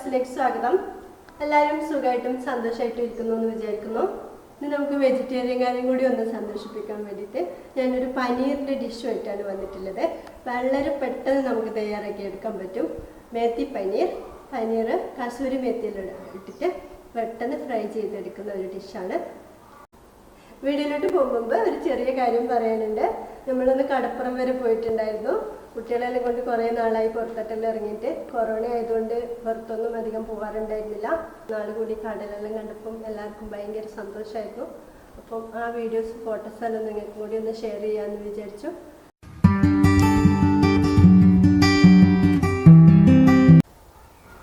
ബോക്സിലേക്ക് സ്വാഗതം. എല്ലാവരും സുഖമായിട്ടും സന്തോഷമായിട്ടും ഇരിക്കുന്നു എന്ന് വിചാരിക്കുന്നു. ഇന്ന് നമുക്ക് വെജിറ്റേറിയൻ കാര്യം കൂടി ഒന്ന് സന്തോഷിപ്പിക്കാൻ വേണ്ടിയിട്ട് ഞാനൊരു പനീറിന്റെ ഡിഷുമായിട്ടാണ് വന്നിട്ടുള്ളത്. വളരെ പെട്ടെന്ന് നമുക്ക് തയ്യാറാക്കി എടുക്കാൻ പറ്റും. മേത്തി പനീർ പനീർ കസൂരി മേത്തിയിൽ ഇട്ടിട്ട് പെട്ടെന്ന് ഫ്രൈ ചെയ്തെടുക്കുന്ന ഒരു ഡിഷാണ് വീഡിയോയിലോട്ട് പോകുമ്പോൾ ഒരു ചെറിയ കാര്യം പറയാനുണ്ട്. നമ്മളൊന്ന് കടപ്പുറം വരെ പോയിട്ടുണ്ടായിരുന്നു. കുട്ടികളെല്ലാം കൊണ്ട് കുറേ നാളായി പുറത്തോട്ടെല്ലാം ഇറങ്ങിയിട്ട് കൊറോണ ആയതുകൊണ്ട് പുറത്തൊന്നും അധികം പോകാറുണ്ടായിരുന്നില്ല നാളെ കൂടി കടലെല്ലാം കണ്ടപ്പം എല്ലാവർക്കും ഭയങ്കര സന്തോഷമായിരുന്നു. അപ്പം ആ വീഡിയോസ് ഫോട്ടോസ് എല്ലാം നിങ്ങൾക്ക് കൂടി ഒന്ന് ഷെയർ ചെയ്യാമെന്ന് വിചാരിച്ചു.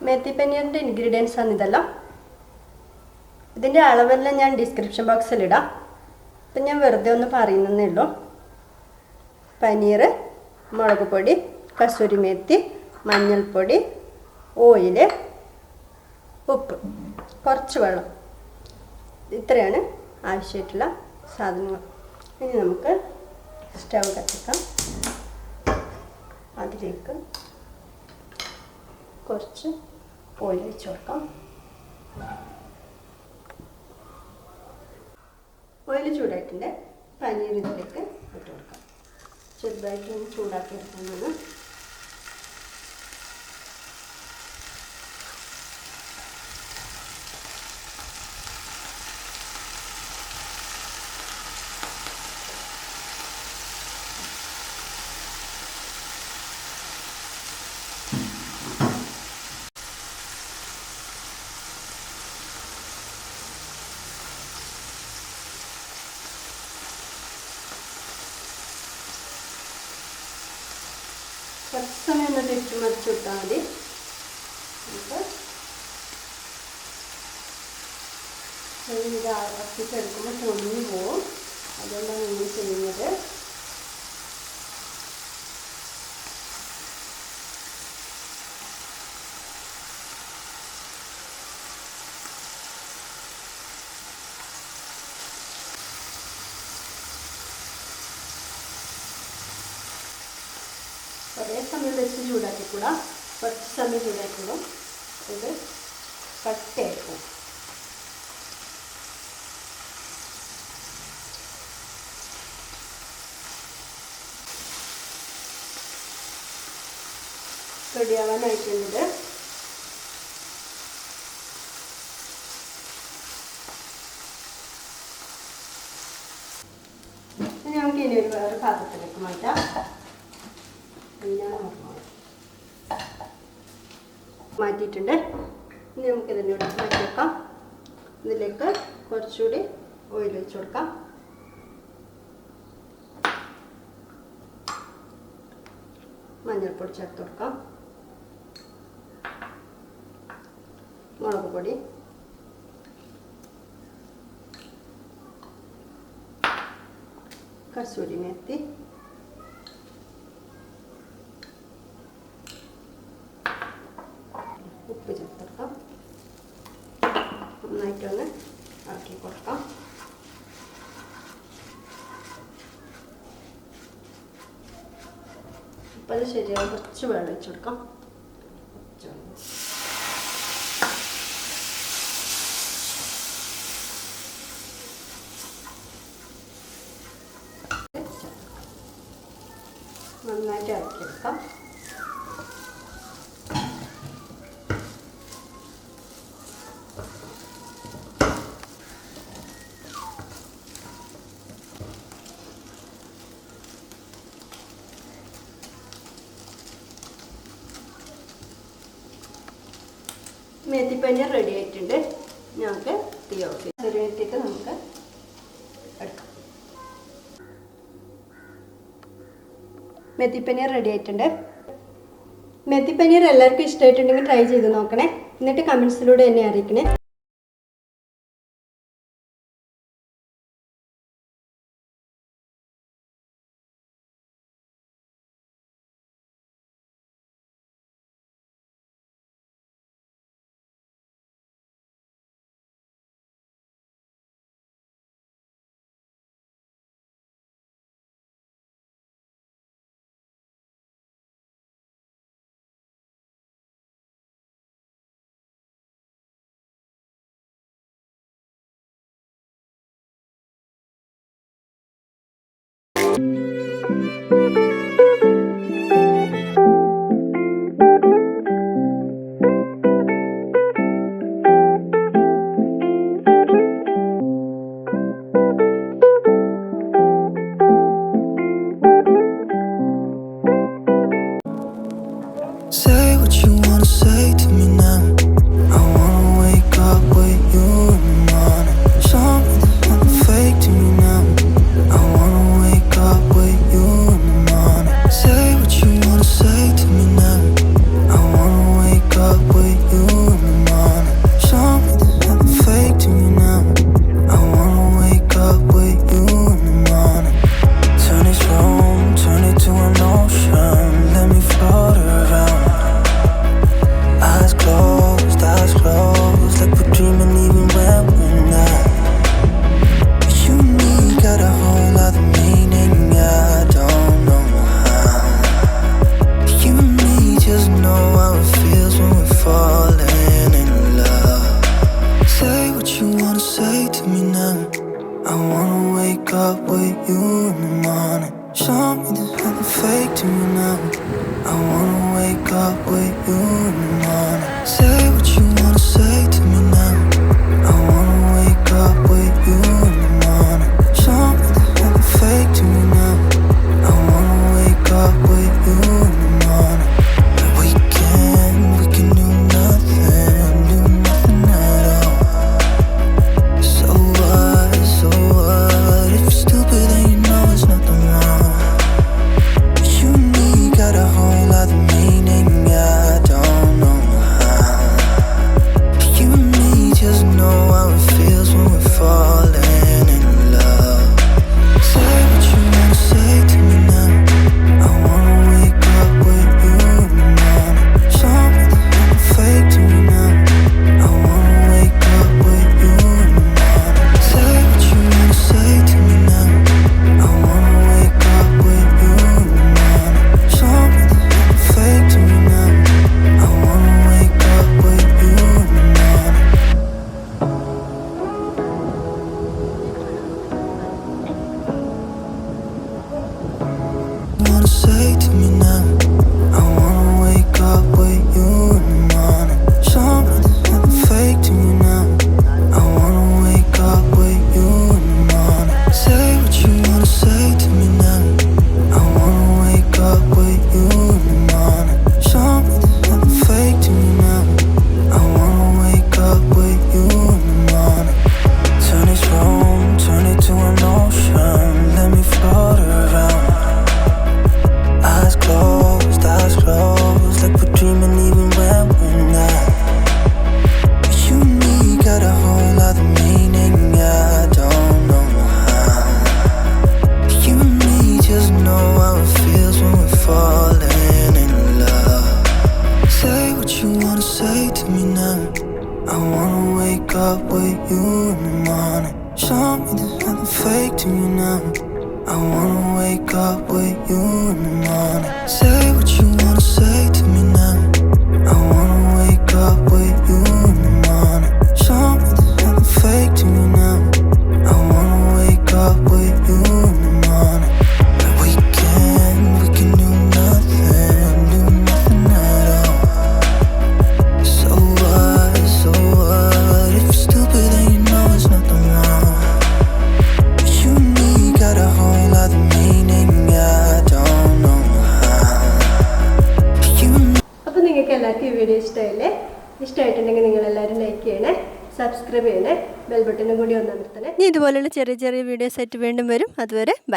മെത്തി പനീറിന്റെ ഇൻഗ്രീഡിയൻസ് ആണ് ഇതെല്ലാം. ഇതിന്റെ അളവെല്ലാം ഞാൻ ഡിസ്ക്രിപ്ഷൻ ബോക്സിൽ ഇടാം. അപ്പം ഞാൻ വെറുതെ ഒന്ന് പറയുന്നതേ ഉള്ളൂ. പനീർ മുളക് പൊടി കസൂരി മേത്തി മഞ്ഞൾപ്പൊടി ഓയിൽ ഉപ്പ്. കുറച്ച് വെള്ളം. ഇത്രയാണ് ആവശ്യമായിട്ടുള്ള സാധനങ്ങൾ. ഇനി നമുക്ക് സ്റ്റവ് കത്തിക്കാം. അതിലേക്ക് കുറച്ച് ഓയിൽ വെച്ച് കൊടുക്കാം. ഓയിൽ ചൂടായിട്ടുണ്ട്. പനീർ ഇതിലേക്ക് ഇട്ട് കൊടുക്കാം. ചെറുതായിട്ട് ഒന്ന് ചൂടാക്കി എടുക്കുന്നതാണ് കുറച്ച് സമയം ഒന്ന് തിരിച്ചു മറിച്ച് വിട്ടാൽ മതി നമുക്ക് ഇത് അറപ്പിച്ചെടുക്കുമ്പോൾ പൊടിഞ്ഞു പോവും അതുകൊണ്ടാണ് ഇങ്ങനെ ചെയ്യുന്നത് കുറേ സമയം വെച്ച് ചൂടാക്കിക്കൂടാ കുറച്ച് സമയം ചൂടാക്കുള്ളൂ ഇത് കട്ടയാക്കും റെഡിയാവാനായിട്ടുണ്ട്. നമുക്ക് ഇനി ഒരു വേറെ പാത്രത്തിലേക്ക് മാറ്റാം. ഞാൻ മാറ്റിയിട്ടുണ്ട്. ഇനി നമുക്ക് ഇതിനോട് മാറ്റി വെക്കാം. ഇതിലേക്ക് കുറച്ചുകൂടി ഓയിൽ വെച്ച് കൊടുക്കാം. മഞ്ഞൾപ്പൊടി ചേർത്ത് കൊടുക്കാം. മുളക് പൊടി. കസൂരി മേത്തി ഉപ്പ് ചേർത്തെടുക്കാം നന്നായിട്ടൊന്ന് ഇളക്കി കൊടുക്കാം. അപ്പം അത് ശരിയാവും. കുറച്ച് വെള്ളം വെച്ച് കൊടുക്കാം. കുറച്ച് വെള്ളം. നന്നായിട്ട് ഇളക്കിയെടുക്കാം മേത്തിപ്പനീർ റെഡി ആയിട്ടുണ്ട്. ഞങ്ങൾക്ക് തീ ഓഫ് ചെയ്യാം. നമുക്ക് എടുക്കാം. മെത്തിപ്പനീർ റെഡി ആയിട്ടുണ്ട്. മെത്തിപ്പനീർ എല്ലാവർക്കും ഇഷ്ടമായിട്ടുണ്ടെങ്കിൽ ട്രൈ ചെയ്ത് നോക്കണേ. എന്നിട്ട് കമൻസിലൂടെ എന്നെ അറിയിക്കണേ. up way you. say to me now. say to me now? I wanna wake up with you in the morning. Show me there's nothing fake to you now. I wanna wake up with you in the morning. Say what you wanna say subscribe ചെയ്യണേ ബെൽബട്ടനും കൂടി ഒന്ന് അമർത്തണേ. ഇനി ഇതുപോലുള്ള ചെറിയ ചെറിയ videos ആയിട്ട് വീണ്ടും വരും. അതുവരെ